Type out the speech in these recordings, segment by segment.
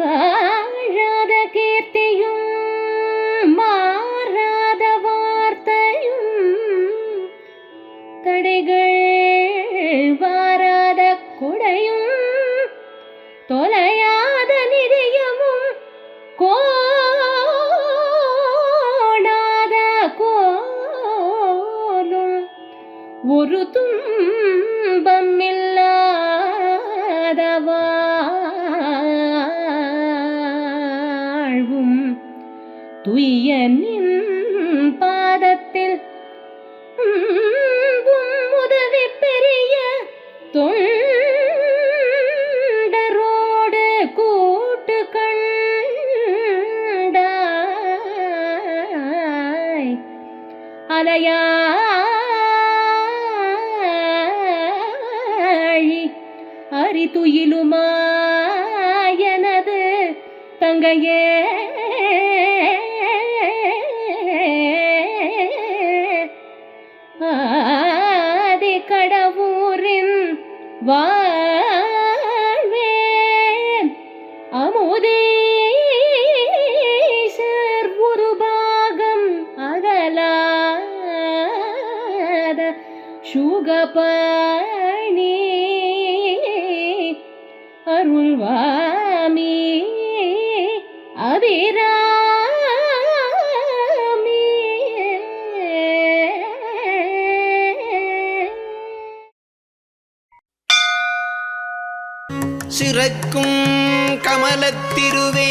Okay. அலையாழி அரிதுயிலுமாயனது அருள்வாமி Abirami சிறக்கும் கமலத்திருவே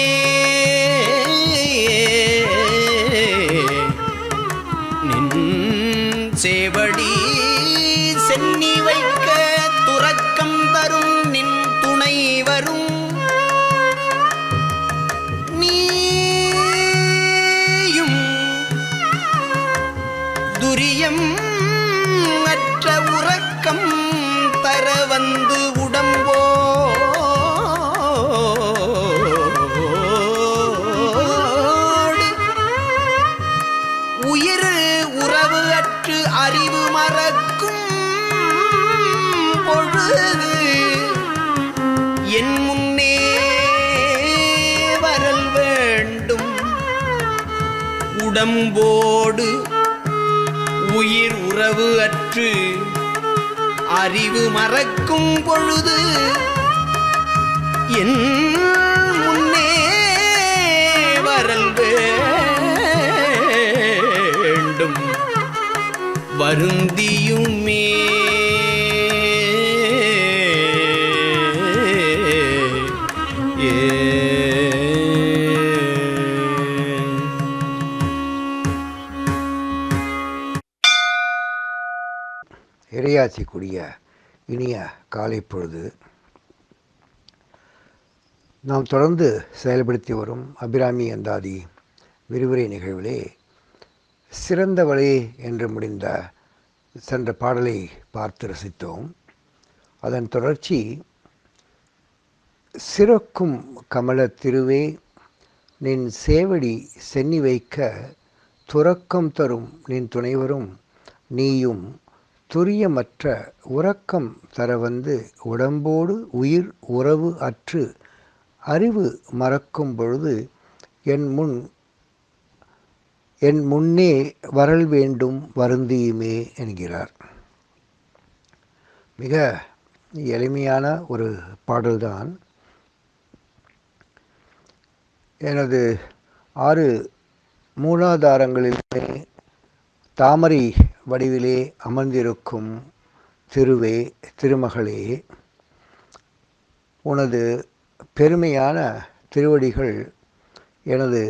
உடம்போடு உயிர் உறவு அற்று. அறிவு மறக்கும் பொழுது என் முன்னே வரல் வேண்டும். வருந்தியுமே உரையாற்றக்கூடிய இனிய காலை பொழுது. நாம் தொடர்ந்து செயல்படுத்தி வரும் அபிராமி அந்தாதி விரிவுரை நிகழ்விலே சிறந்த வழி என்று முடிந்த சென்ற பாடலை பார்த்து ரசித்தோம். அதன் தொடர்ச்சி சிறக்கும் கமல திருவே நின் சேவடி சென்னி வைக்க துறக்கம் தரும் நின் துணைவரும் நீயும் துரியமற்ற உறக்கம் தர வந்து உடம்போடு உயிர் உறவு அற்று அறிவு மறக்கும் பொழுது என் முன் என் முன்னே வரல் வேண்டும் வருந்தியுமே என்கிறார். மிக எளிமையான ஒரு பாடல்தான். எனது ஆறு மூலாதாரங்களிலுமே தாமரை வடிவிலே அமர்ந்திருக்கும் திருவே திருமகளே உனது பெருமையான திருவடிகள் எனது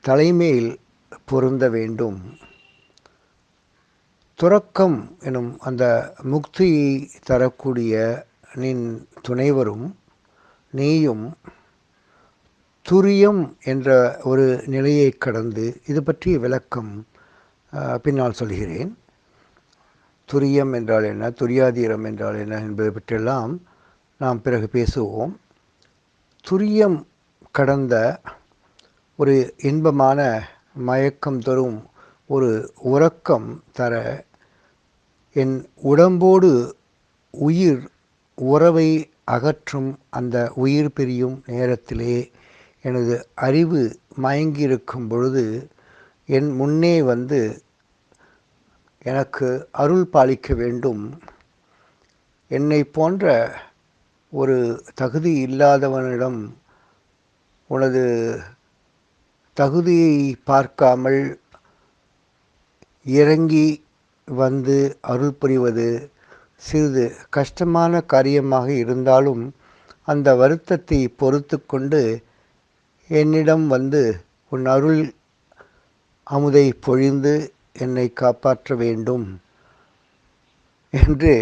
தலைமையில் பொருந்த வேண்டும். துறக்கம் எனும் அந்த முக்தியை தரக்கூடிய நின் துணைவரும் நீயும் துரியம் என்ற ஒரு நிலையை கடந்து இது பற்றிய விளக்கம் பின்னால் சொல்கிறேன். துரியம் என்றால் என்ன? துரியாதீரம் என்றால் என்ன என்பது பற்றியெல்லாம் நாம் பிறகு பேசுவோம். துரியம் கடந்த ஒரு இன்பமான மயக்கம் தரும் ஒரு உறக்கம் தர என் உடம்போடு உயிர் உறவை அகற்றும் அந்த உயிர் பிரியும் நேரத்திலே எனது அறிவு மயங்கியிருக்கும் பொழுது என் முன்னே வந்து எனக்கு அருள் பாலிக்க வேண்டும். என்னை போன்ற ஒரு தகுதி இல்லாதவனிடம் உனது தகுதியை பார்க்காமல் இறங்கி வந்து அருள் புரிவது சிறிது கஷ்டமான காரியமாக இருந்தாலும் அந்த வருத்தத்தை பொறுத்து கொண்டு என்னிடம் வந்து உன் அருள் அமுதை பொழிந்து என்னை காப்பாற்ற வேண்டும் என்று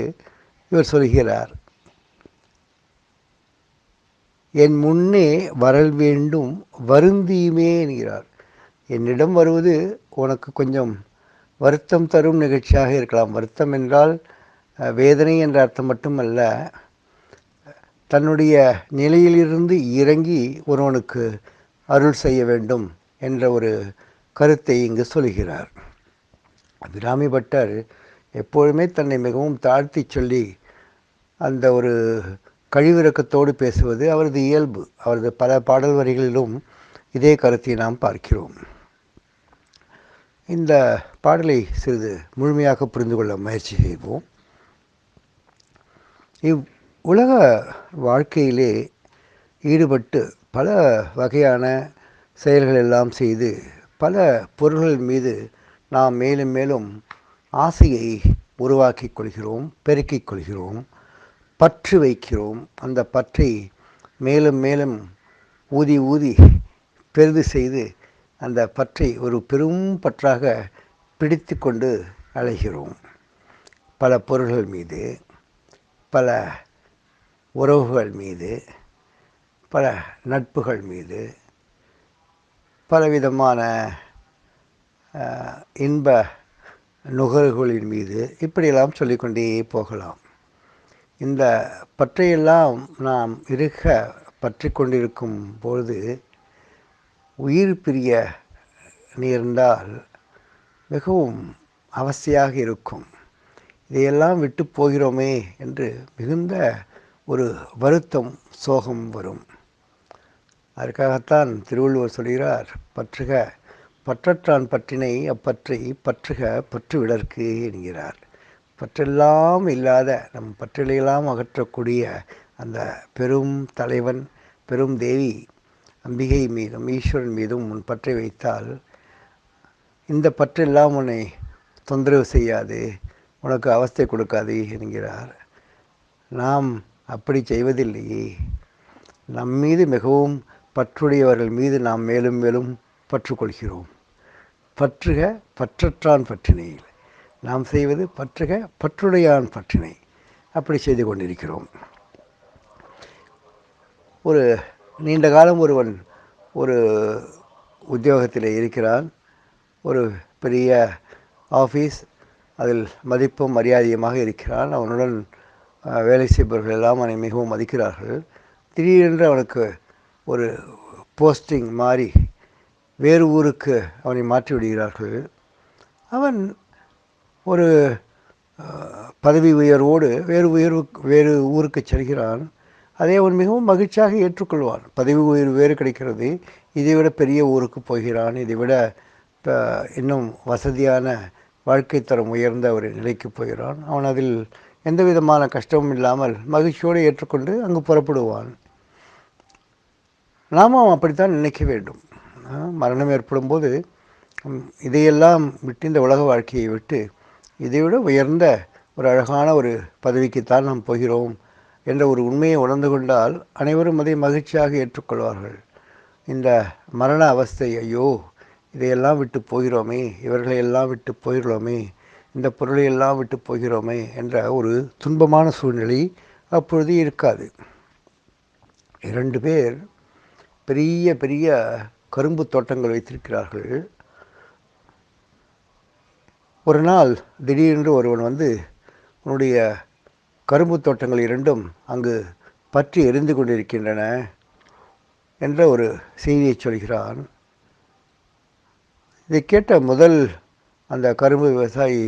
இவர் சொல்கிறார். என் முன்னே வரல் வேண்டும் வருந்தியுமே என்கிறார். என்னிடம் வருவது உனக்கு கொஞ்சம் வருத்தம் தரும் நிகழ்ச்சியாக இருக்கலாம். வருத்தம் என்றால் வேதனை என்ற அர்த்தம் மட்டுமல்ல தன்னுடைய நிலையிலிருந்து இறங்கி ஒருவனுக்கு அருள் செய்ய வேண்டும் என்ற ஒரு கருத்தை இங்கு சொல்கிறார். அபிராமி பட்டர் எப்பொழுதுமே தன்னை மிகவும் தாழ்த்தி சொல்லி அந்த ஒரு கழிவிறக்கத்தோடு பேசுவது அவரது இயல்பு. அவரது பல பாடல் வரிகளிலும் இதே கருத்தை நாம் பார்க்கிறோம். இந்த பாடலை சிறிது முழுமையாக புரிந்து கொள்ள முயற்சி செய்வோம். இவ் உலக வாழ்க்கையிலே ஈடுபட்டு பல வகையான செயல்கள் எல்லாம் செய்து பல பொருள்கள் மீது நாம் மேலும் மேலும் ஆசையை உருவாக்கிக் கொள்கிறோம் பெருக்கிக் கொள்கிறோம் பற்று வைக்கிறோம். அந்த பற்றை மேலும் மேலும் ஊதி ஊதி பெரிது செய்து அந்த பற்றை ஒரு பெரும் பற்றாக பிடித்து கொண்டு அலைகிறோம். பல பொருள்கள் மீது பல உறவுகள் மீது பல நட்புகள் மீது பலவிதமான இன்ப நுகர்வுகளின் மீது இப்படியெல்லாம் சொல்லிக்கொண்டே போகலாம். இந்த பற்றையெல்லாம் நாம் இருக்க பற்றி கொண்டிருக்கும் பொழுது உயிர் பிரிய நேர்ந்தால் மிகவும் அவசியாக இருக்கும். இதையெல்லாம் விட்டு போகிறோமே என்று மிகுந்த ஒரு வருத்தம் சோகம் வரும். அதற்காகத்தான் திருவள்ளுவர் சொல்கிறார் பற்றுக பற்றற்றான் பற்றினை அப்பற்றை பற்றுக பற்றுவிடற்கு என்கிறார். பற்றெல்லாம் இல்லாத நம் பற்றிலையெல்லாம் அகற்றக்கூடிய அந்த பெரும் தலைவன் பெரும் தேவி அம்பிகை மீதும் ஈஸ்வரன் மீதும் உன் பற்றை வைத்தால் இந்த பற்றெல்லாம் உன்னை தொந்தரவு செய்யாது உனக்கு அவஸ்தை கொடுக்காது என்கிறார். நாம் அப்படி செய்வதில்லையே. நம் மீது மிகவும் பற்றுடையவர்கள் மீது நாம் மேலும் மேலும் பற்றுக்கொள்கிறோம். பற்றுக பற்றற்றான் பற்றினையில். நாம் செய்வது பற்றுக பற்றுடையான் பற்றினை. அப்படி செய்து கொண்டிருக்கிறோம். ஒரு நீண்ட காலம் ஒருவன் ஒரு உத்தியோகத்தில் இருக்கிறான். ஒரு பெரிய ஆஃபீஸ் அதில் மதிப்பும் மரியாதையுமாக இருக்கிறான். அவனுடன் வேலை செய்பவர்கள் எல்லாம் அவனை மிகவும் மதிக்கிறார்கள். திடீரென்று அவனுக்கு ஒரு போஸ்டிங் மாறி வேறு ஊருக்கு அவனை மாற்றி விடுகிறார்கள். அவன் ஒரு பதவி உயர்வோடு வேறு உயர்வு வேறு ஊருக்கு செல்கிறான். அதை அவன் மிகவும் மகிழ்ச்சியாக ஏற்றுக்கொள்வான். பதவி உயர்வு வேறு கிடைக்கிறது. இதைவிட பெரிய ஊருக்கு போகிறான். இதைவிட இப்போ இன்னும் வசதியான வாழ்க்கை தரம் உயர்ந்த ஒரு நிலைக்கு போகிறான். அவன் அதில் எந்த விதமான கஷ்டமும் இல்லாமல் மகிழ்ச்சியோடு ஏற்றுக்கொண்டு அங்கு புறப்படுவான். நாமும் அப்படித்தான் நினைக்க வேண்டும். மரணம் ஏற்படும் போது இதையெல்லாம் விட்டு இந்த உலக வாழ்க்கையை விட்டு இதைவிட உயர்ந்த ஒரு அழகான ஒரு பதவிக்குத்தான் நாம் போகிறோம் என்ற ஒரு உண்மையை உணர்ந்து கொண்டால் அனைவரும் அதை மகிழ்ச்சியாக ஏற்றுக்கொள்வார்கள். இந்த மரண அவஸ்தை ஐயோ இதையெல்லாம் விட்டு போகிறோமே இவர்களை எல்லாம் விட்டு போகிறோமே இந்த பொருளை எல்லாம் விட்டு போகிறோமே என்ற ஒரு துன்பமான சூழ்நிலை அப்பொழுது இருக்காது. இரண்டு பேர் பெரிய பெரிய கரும்பு தோட்டங்கள் வைத்திருக்கிறார்கள். ஒரு நாள் திடீரென்று ஒருவன் வந்து உன்னுடைய கரும்பு தோட்டங்கள் இரண்டும் அங்கு பற்றி எரிந்து கொண்டிருக்கின்றன என்ற ஒரு செய்தியை சொல்கிறான். இதை கேட்ட முதல் அந்த கரும்பு விவசாயி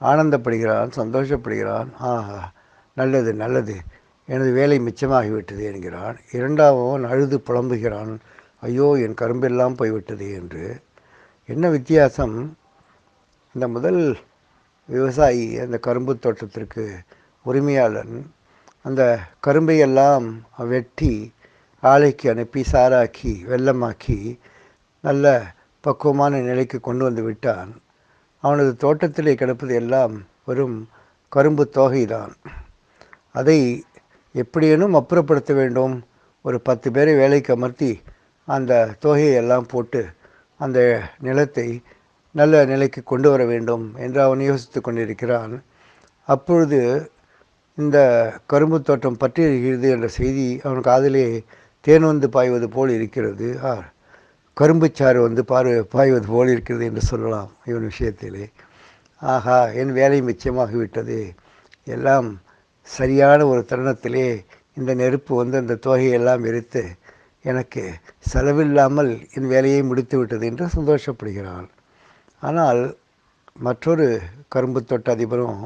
ஆனந்தப்படுகிறான் சந்தோஷப்படுகிறான். ஆஹா நல்லது நல்லது. எனது வேலை மிச்சமாகிவிட்டது என்கிறான். இரண்டாவன் அழுது புலம்புகிறான். ஐயோ என் கரும்பெல்லாம் போய்விட்டது என்று. என்ன வித்தியாசம்? இந்த முதல் விவசாயி அந்த கரும்பு தோட்டத்திற்கு உரிமையாளன் அந்த கரும்பையெல்லாம் வெட்டி ஆலைக்கு அனுப்பி சாராக்கி வெள்ளமாக்கி நல்ல பக்குவமான நிலைக்கு கொண்டு வந்து விட்டான். அவனது தோட்டத்திலே கிடப்பது எல்லாம் வெறும் கரும்பு தோகைதான். அதை எப்படியேனும் அப்புறப்படுத்த வேண்டும். ஒரு பத்து பேரை வேலைக்கு அமர்த்தி அந்த தொகையை எல்லாம் போட்டு அந்த நிலத்தை நல்ல நிலைக்கு கொண்டு வர வேண்டும் என்று அவன் யோசித்து கொண்டிருக்கிறான். அப்பொழுது இந்த கரும்பு தோட்டம் பற்றி இருக்கிறது என்ற செய்தி அவன் காதிலே தேன் வந்து பாய்வது போல் இருக்கிறது. ஆ கரும்புச்சாறு வந்து பார் பாய்வது போல் இருக்கிறது என்று சொல்லலாம் இவன் விஷயத்திலே. ஆஹா என் வேலை மிச்சமாகிவிட்டது. எல்லாம் சரியான ஒரு தருணத்திலே இந்த நெருப்பு வந்து அந்த தோகையெல்லாம் எரித்து எனக்கு செலவில்லாமல் என் வேலையை முடித்து விட்டது என்று சந்தோஷப்படுகிறான் ஆனால் மற்றொரு கரும்பு தோட்ட அதிபரும்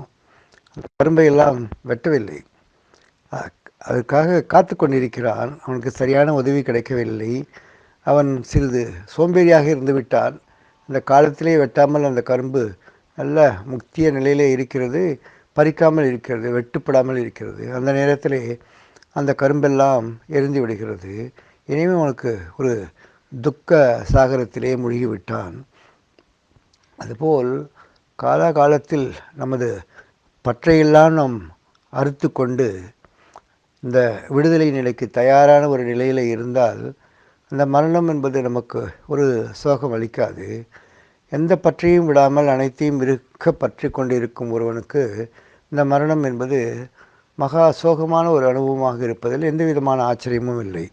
அந்த கரும்பை எல்லாம் வெட்டவில்லை. அதற்காக காத்து கொண்டிருக்கிறான். அவனுக்கு சரியான உதவி கிடைக்கவில்லை. அவன் சிறிது சோம்பேறியாக இருந்து விட்டான். இந்த காலத்திலே வெட்டாமல் அந்த கரும்பு நல்ல முக்திய நிலையிலே இருக்கிறது. பறிக்காமல் இருக்கிறது வெட்டுப்படாமல் இருக்கிறது. அந்த நேரத்தில் அந்த கரும்பெல்லாம் எரிந்து விடுகிறது. எனவே அவனுக்கு ஒரு துக்க சாகரத்திலே மூழ்கிவிட்டான். அதுபோல் காலாகாலத்தில் நமது பற்றையெல்லாம் நாம் அறுத்து கொண்டு இந்த விடுதலை நிலைக்கு தயாரான ஒரு நிலையில் இருந்தால் அந்த மரணம் என்பது நமக்கு ஒரு சோகம் அளிக்காது. எந்த பற்றையும் விடாமல் அனைத்தையும் இருக்க பற்றி கொண்டிருக்கும் ஒருவனுக்கு இந்த மரணம் என்பது மகா சோகமான ஒரு அனுபவமாக இருப்பதில் எந்த விதமான ஆச்சரியமும் இல்லை.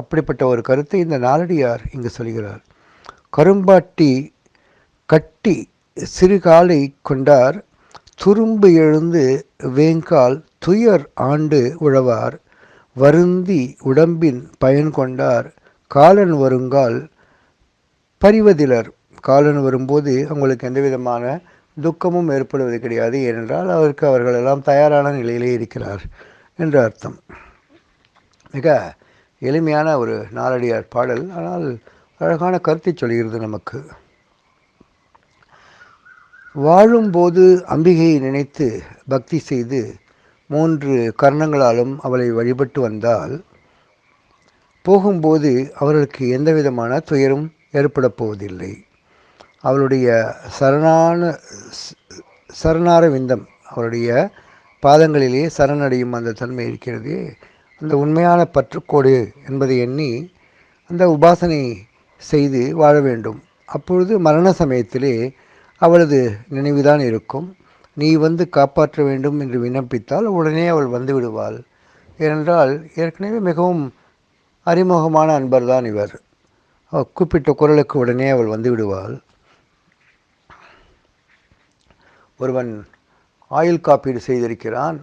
அப்படிப்பட்ட ஒரு கருத்தை இந்த நாலடியார் இங்கு சொல்கிறார். கரும்பாட்டி கட்டி சிறுகாலை கொண்டார் துரும்பு எழுந்து வேங்கால் துயர் ஆண்டு உழவார் வருந்தி உடம்பின் பயன் கொண்டார் காலன் வருங்கால் பரிவதிலர். காலன் வரும்போது அவங்களுக்கு எந்த விதமான துக்கமும் ஏற்படுவது கிடையாது ஏனென்றால் அவருக்கு அவர்கள் எல்லாம் தயாரான நிலையிலே இருக்கிறார் என்று அர்த்தம். மிக எளிமையான ஒரு நாலடியார் பாடல் ஆனால் அழகான கருத்தை சொல்கிறது நமக்கு. வாழும்போது அம்பிகையை நினைத்து பக்தி செய்து மூன்று கர்ணங்களாலும் அவளை வழிபட்டு வந்தால் போகும்போது அவர்களுக்கு எந்த விதமான துயரும் ஏற்பட போவதில்லை. அவளுடைய சரணான சரணார விந்தம் அவருடைய பாதங்களிலேயே சரணடையும் அந்த தன்மை இருக்கிறது. அந்த உண்மையான பற்றுக்கோடு என்பதை எண்ணி அந்த உபாசனை செய்து வாழ வேண்டும். அப்பொழுது மரண சமயத்திலே அவளது நினைவுதான் இருக்கும். நீ வந்து காப்பாற்ற வேண்டும் என்று விண்ணப்பித்தால் உடனே அவள் வந்து விடுவாள். ஏனென்றால் ஏற்கனவே மிகவும் அறிமுகமான அன்பர்தான் இவர். கூப்பிட்ட குரலுக்கு உடனே அவள் வந்து விடுவாள். ஒருவன் ஆயுள் காப்பீடு செய்திருக்கிறான்.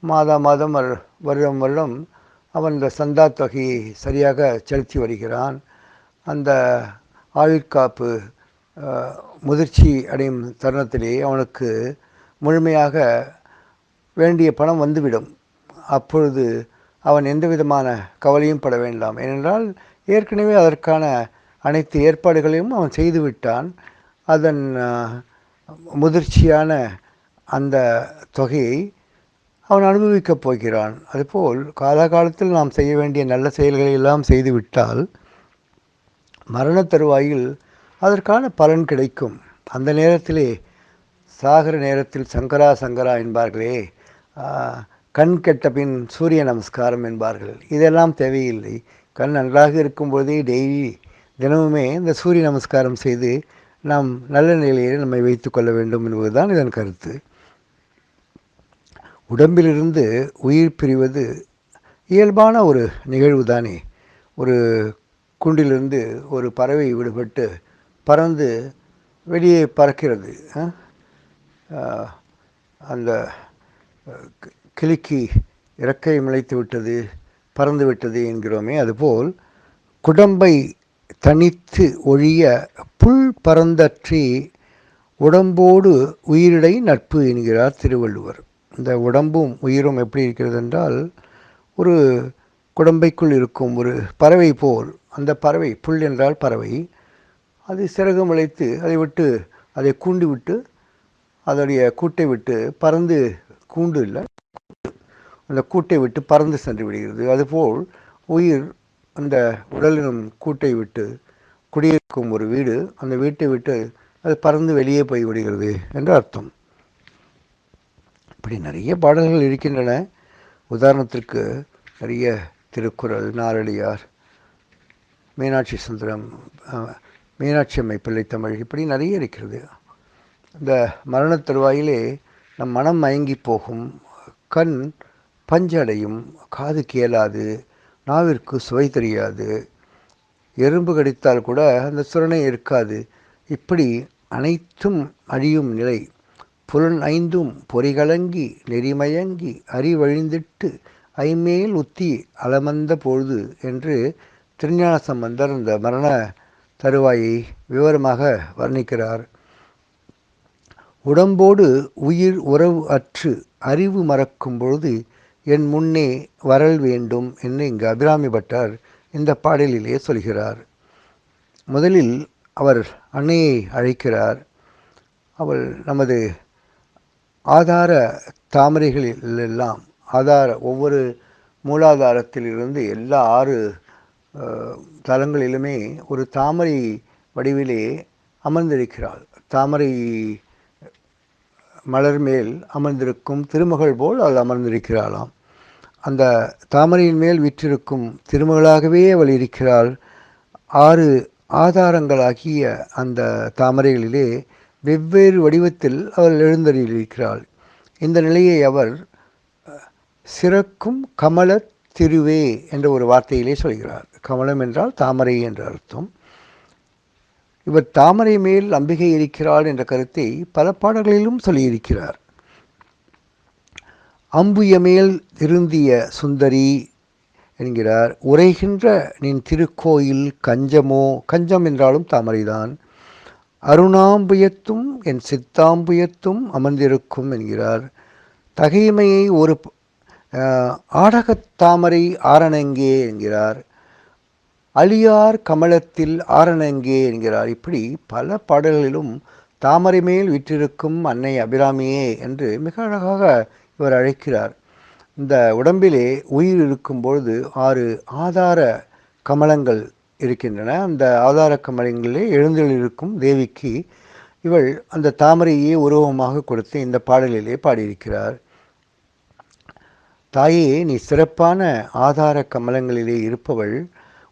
மாதா மாதம் வரு- வருடம் வருடம் அவன் இந்த சந்தா தொகையை சரியாக செலுத்தி வருகிறான். அந்த ஆயுட்காப்பு காப்பு முதிர்ச்சி அடையும் தருணத்திலே அவனுக்கு முழுமையாக வேண்டிய பணம் வந்துவிடும். அப்பொழுது அவன் எந்த விதமான கவலையும் பட வேண்டாம். ஏனென்றால் ஏற்கனவே அதற்கான அனைத்து ஏற்பாடுகளையும் அவன் செய்துவிட்டான் அதன் முதிர்ச்சியான அந்த தொகையை அவன் அனுபவிக்கப் போகிறான். அதுபோல் காலகாலத்தில் நாம் செய்ய வேண்டிய நல்ல செயல்களை எல்லாம் செய்துவிட்டால் மரண தருவாயில் அதற்கான பலன் கிடைக்கும். அந்த நேரத்திலே சாகர நேரத்தில் சங்கரா சங்கரா என்பார்களே கண் கெட்ட பின் சூரிய நமஸ்காரம் என்பார்கள். இதெல்லாம் தேவையில்லை. கண் நன்றாக இருக்கும்போதே டெய்லி தினமுமே இந்த சூரிய நமஸ்காரம் செய்து நாம் நல்ல நிலையில் நம்மை வைத்து கொள்ள வேண்டும் என்பதுதான் இதன் கருத்து. உடம்பிலிருந்து உயிர் பிரிவது இயல்பான ஒரு நிகழ்வு தானே ஒரு குண்டிலிருந்து ஒரு பறவை விடுபட்டு பறந்து வெளியே பறக்கிறது. அந்த கிளிக்கு இறக்கை முளைத்து விட்டது பறந்து விட்டது என்கிறோமே. அதுபோல் குடம்பை தனித்து ஒழிய புல் பறந்தற்றி உடம்போடு உயிரிடை நட்பு என்கிறார் திருவள்ளுவர். இந்த உடம்பும் உயிரும் எப்படி இருக்கிறது என்றால் ஒரு குடம்பைக்குள் இருக்கும் ஒரு பறவை போல் அந்த பறவை புல் என்றால் பறவை அது சிறகு முளைத்து அதை விட்டு அதை கூண்டு விட்டு அதனுடைய கூட்டை விட்டு பறந்து கூண்டு இல்லை அந்த கூட்டை விட்டு பறந்து சென்று விடுகிறது. அதுபோல் உயிர் அந்த உடலினும் கூட்டை விட்டு குடியிருக்கும் ஒரு வீடு அந்த வீட்டை விட்டு அது பறந்து வெளியே போய் விடுகிறது என்று அர்த்தம். இப்படி நிறைய பாடல்கள் இருக்கின்றன. உதாரணத்திற்கு நிறைய திருக்குறள் நாரடியார் மீனாட்சி சுந்தரம் மீனாட்சி அம்மை பிள்ளைத்தமிழ் இப்படி நிறைய இருக்கிறது. இந்த மரண தருவாயிலே நம் மனம் மயங்கி போகும். கண் பஞ்சடையும் காது கேளாது நாவிற்கு சுவை தெரியாது. எறும்பு கடித்தால் கூட அந்த சுரணை இருக்காது. இப்படி அனைத்தும் அழியும் நிலை. புலன் ஐந்தும் பொறிகலங்கி நெறிமயங்கி அறிவழிந்திட்டு ஐமேல் உத்தி அலமந்த பொழுது என்று திருஞான சம்பந்தர் இந்த மரண தருவாயை விவரமாக வர்ணிக்கிறார். உடம்போடு உயிர் உறவு அற்று அறிவு மறக்கும் பொழுது என் முன்னே வரல் வேண்டும் என்று இங்கு அபிராமி பட்டார். இந்த பாடலிலே சொல்கிறார். முதலில் அவர் அன்னையை அழைக்கிறார். அவள் நமது ஆதார தாமரைகளில் எல்லாம் ஆதார ஒவ்வொரு மூலாதாரத்திலிருந்து எல்லா ஆறு தலங்களிலுமே ஒரு தாமரை வடிவிலே அமர்ந்திருக்கிறாள். தாமரை மலர் மேல் அமர்ந்திருக்கும் திருமகள் போல் அவள் அமர்ந்திருக்கிறாளாம். அந்த தாமரையின் மேல் விற்றிருக்கும் திருமகளாகவே அவள் இருக்கிறாள். ஆறு ஆதாரங்களாகிய அந்த தாமரைகளிலே வெவ்வேறு வடிவத்தில் அவள் எழுந்தருளியிருக்கிறாள். இந்த நிலையை அவர் சிறக்கும் கமல திருவே என்ற ஒரு வார்த்தையிலே சொல்கிறார். கமலம் என்றால் தாமரை என்ற அர்த்தம். இவர் தாமரை மேல் அம்பிகை இருக்கிறாள் என்ற கருத்தை பல பாடல்களிலும் சொல்லியிருக்கிறார். அம்புயமேல் திருந்திய சுந்தரி என்கிறார் உரைகின்ற நின் திருக்கோயில் கஞ்சமோ? கஞ்சம் என்றாலும் தாமரைதான். அருணாம்புயத்தும் என் சித்தாம்புயத்தும் அமர்ந்திருக்கும் என்கிறார். தகைமையை ஒரு ஆடகத்தாமரை ஆடகத் தாமரை ஆரணங்கே என்கிறார். அழியார் கமலத்தில் ஆரணங்கே என்கிறார். இப்படி பல பாடல்களிலும் தாமரை மேல் விற்றிருக்கும் அன்னை அபிராமியே என்று மிக அழகாக இவர் அழைக்கிறார். இந்த உடம்பிலே உயிர் இருக்கும் பொழுது ஆறு ஆதார கமலங்கள் இருக்கின்றன. அந்த ஆதார கமலங்களிலே எழுந்தெழுந்திருக்கும் தேவிக்கு இவள் அந்த தாமரையே உருவமாக கொடுத்து இந்த பாடலிலே பாடியிருக்கிறார். தாயே நீ சிறப்பான ஆதார கமலங்களிலே இருப்பவள்.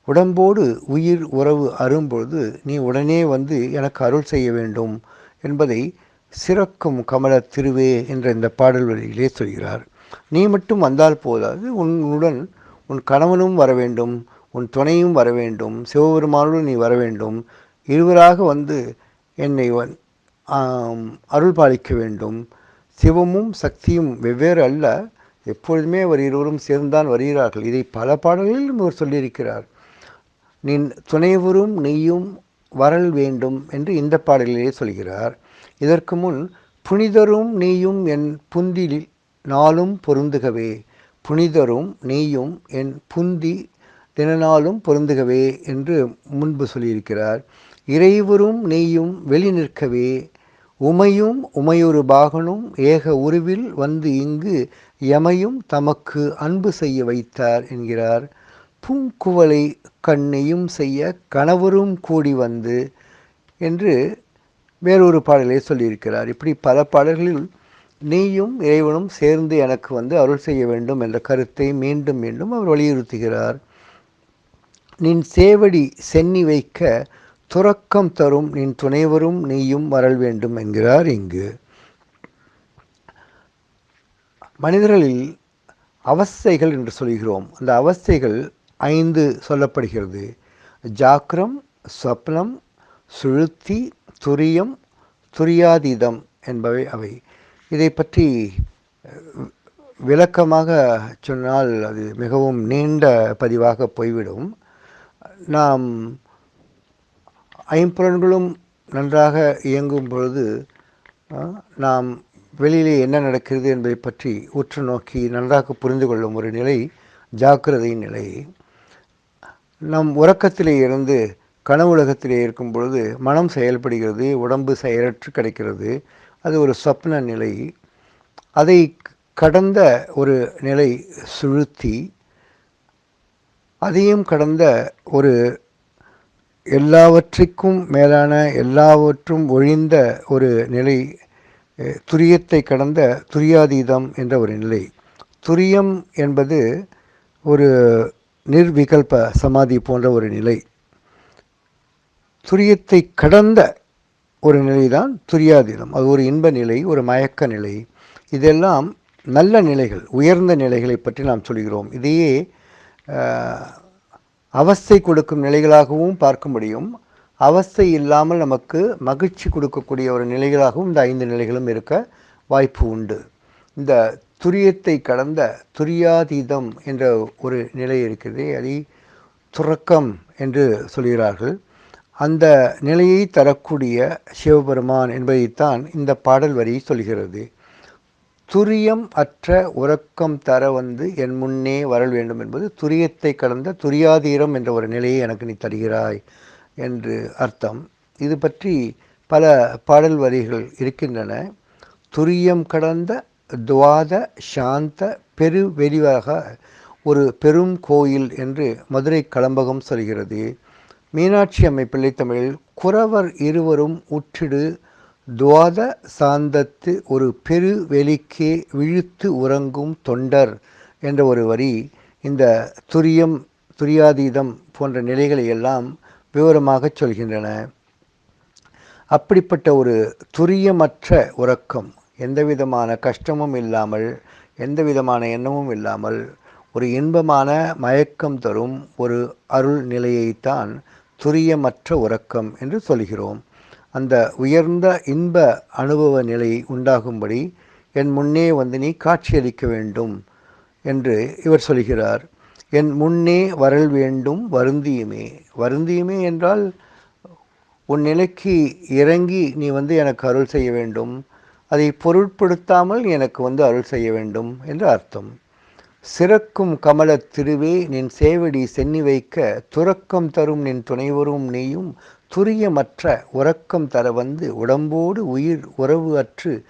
உடம்போடு உயிர் உறவு அரும்பொழுது நீ உடனே வந்து எனக்கு அருள் செய்ய வேண்டும் என்பதை சிறக்கும் கமல திருவே என்ற இந்த பாடல் வரியிலே சொல்கிறார். நீ மட்டும் வந்தால் போதாது உன்னுடன் உன் கணவனும் வர வேண்டும் உன் துணையும் வர வேண்டும் சிவபெருமானுடன் நீ வர வேண்டும் இருவராக வந்து என்னை வந்- அருள் பாலிக்க வேண்டும். சிவமும் சக்தியும் வெவ்வேறு அல்ல எப்பொழுதுமே அவர் இருவரும் சேர்ந்தான் வருகிறார்கள். இதை பல பாடல்களிலும் இவர் சொல்லியிருக்கிறார். நின் துணைவரும் நீயும் வரல் வேண்டும் என்று இந்த பாடலிலே சொல்கிறார். இதற்கு முன் புனிதரும் நீயும் என் புந்திலில் நாளும் பொருந்துகவே. புனிதரும் நீயும் என் புந்தி தினநாளும் பொருந்துகவே என்று முன்பு சொல்லியிருக்கிறார். இறைவரும் நீயும் வெளி நிற்கவே. உமையும் உமையொரு பாகனும் ஏக உருவில் வந்து இங்கு எமையும் தமக்கு அன்பு செய்ய வைத்தார் என்கிறார். பூங்குவலை கண்ணையும் செய்ய கணவரும் கூடி வந்து என்று வேறொரு பாடலை சொல்லியிருக்கிறார். இப்படி பல பாடல்களில் நீயும் இறைவனும் சேர்ந்து எனக்கு வந்து அருள் செய்ய வேண்டும் என்ற கருத்தை மீண்டும் மீண்டும் அவர் வலியுறுத்துகிறார். நின் சேவடி சென்னி வைக்க துறக்கம் தரும் நின் துணைவரும் நீயும் வரல் வேண்டும் என்கிறார் இங்கு. மனிதர்களில் அவஸ்தைகள் என்று சொல்கிறோம். அந்த அவஸ்தைகள் ஐந்து சொல்லப்படுகிறது. ஜாக்கிரம் ஸ்வப்னம் சுழுத்தி துரியம் துரியாதீதம் என்பவை அவை. இதை பற்றி விளக்கமாக சொன்னால் அது மிகவும் நீண்ட பதிவாக போய்விடும். நாம் ஐம்புலன்களும் நன்றாக இயங்கும் பொழுது நாம் வெளியிலே என்ன நடக்கிறது என்பதை பற்றி உற்று நோக்கி நன்றாக புரிந்து கொள்ளும் ஒரு நிலை ஜாக்கிரதை நிலை. நம் உறக்கத்திலே இருந்து கனவுலகத்திலே இருக்கும் பொழுது மனம் செயல்படுகிறது உடம்பு செயலற்று கிடைக்கிறது. அது ஒரு சொப்ன நிலை. அதை கடந்த ஒரு நிலை சுழுத்தி அதையும் கடந்த ஒரு எல்லாவற்றிற்கும் மேலான எல்லாவற்றும் ஒழிந்த ஒரு நிலை துரியத்தை கடந்த துரியாதீதம் என்ற ஒரு நிலை. துரியம் என்பது ஒரு நிர்விகல்ப சமாதி போன்ற ஒரு நிலை. துரியத்தை கடந்த ஒரு நிலைதான் துரியாதீதம் அது ஒரு இன்ப நிலை ஒரு மயக்க நிலை. இதெல்லாம் நல்ல நிலைகள் உயர்ந்த நிலைகளை பற்றி நாம் சொல்கிறோம். இதையே அவஸ்தை கொடுக்கும் நிலைகளாகவும் பார்க்க முடியும். அவஸ்தை இல்லாமல் நமக்கு மகிழ்ச்சி கொடுக்கக்கூடிய ஒரு நிலைகளாகவும் இந்த ஐந்து நிலைகளும் இருக்க வாய்ப்பு உண்டு. இந்த துரியத்தை கடந்த துரியாதீதம் என்ற ஒரு நிலை இருக்கிறது அதை துறக்கம் என்று சொல்கிறார்கள். அந்த நிலையை தரக்கூடிய சிவபெருமான் என்பதைத்தான் இந்த பாடல் வரி சொல்கிறது. துரியம் அற்ற உறக்கம் தர வந்து என் முன்னே வரல் வேண்டும் என்பது துரியத்தை கடந்த துரியாதீரம் என்ற ஒரு நிலையை எனக்கு நீ தருகிறாய் என்று அர்த்தம். இது பற்றி பல பாடல் வரிகள் இருக்கின்றன. துரியம் கடந்த துவாத சாந்த பெரு வெளிவாக ஒரு பெரும் கோயில் என்று மதுரை களம்பகம் சொல்கிறது. மீனாட்சி அம்மை பிள்ளைத்தமிழில் குறவர் இருவரும் உற்றிடு துவாத சாந்தத்து ஒரு பெரு வெளிக்கே விழுத்து உறங்கும் தொண்டர் என்ற ஒரு வரி இந்த துரியம் துரியாதீதம் போன்ற நிலைகளை எல்லாம் விவரமாகச் சொல்கின்றன. அப்படிப்பட்ட ஒரு துரியமற்ற உறக்கம் எந்த விதமான கஷ்டமும் இல்லாமல் எந்த விதமான எண்ணமும் இல்லாமல் ஒரு இன்பமான மயக்கம் தரும் ஒரு அருள் நிலையைத்தான் துரியமற்ற உறக்கம் என்று சொல்கிறோம். அந்த உயர்ந்த இன்ப அனுபவ நிலை உண்டாகும்படி என் முன்னே வந்து நீ காட்சியளிக்க வேண்டும் என்று இவர் சொல்கிறார். என் முன்னே வரல் வேண்டும் வருந்தியுமே. வருந்தியுமே என்றால் உன் நிலைக்கு இறங்கி நீ வந்து எனக்கு அருள் செய்ய வேண்டும். அதை பொருட்படுத்தாமல் எனக்கு வந்து அருள் செய்ய வேண்டும் என்று அர்த்தம். சிறக்கும் கமலத் திருவே நின் சேவடி சென்னி வைக்க துறக்கம் தரும் நின் துணைவரும் நீயும் துரியமற்ற உறக்கம் தர வந்து உடம்போடு உயிர் உறவு அற்று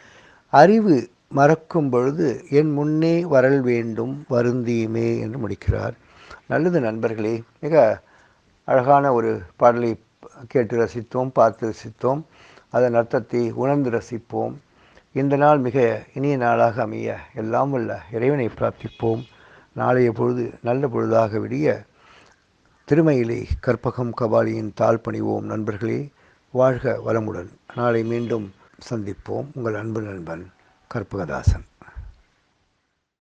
அறிவு மறக்கும் பொழுது என் முன்னே வரல் வேண்டும் வருந்தியுமே என்று முடிக்கிறார். நல்லது நண்பர்களே மிக அழகான ஒரு பாடலை கேட்டு ரசித்தோம் பார்த்து ரசித்தோம். அதன் அர்த்தத்தை உணர்ந்து ரசிப்போம். இந்த நாள் மிக இனிய நாளாக அமைய எல்லாம் வல்ல இறைவனை பிரார்த்திப்போம். நாளைய பொழுது நல்ல பொழுதாக விடிய திருமயிலை கற்பகம் கபாலியின் தாழ் பணிவோம் நண்பர்களே. வாழ்க வளமுடன். நாளை மீண்டும் சந்திப்போம். உங்கள் அன்பு நண்பன் கற்பகதாசன்.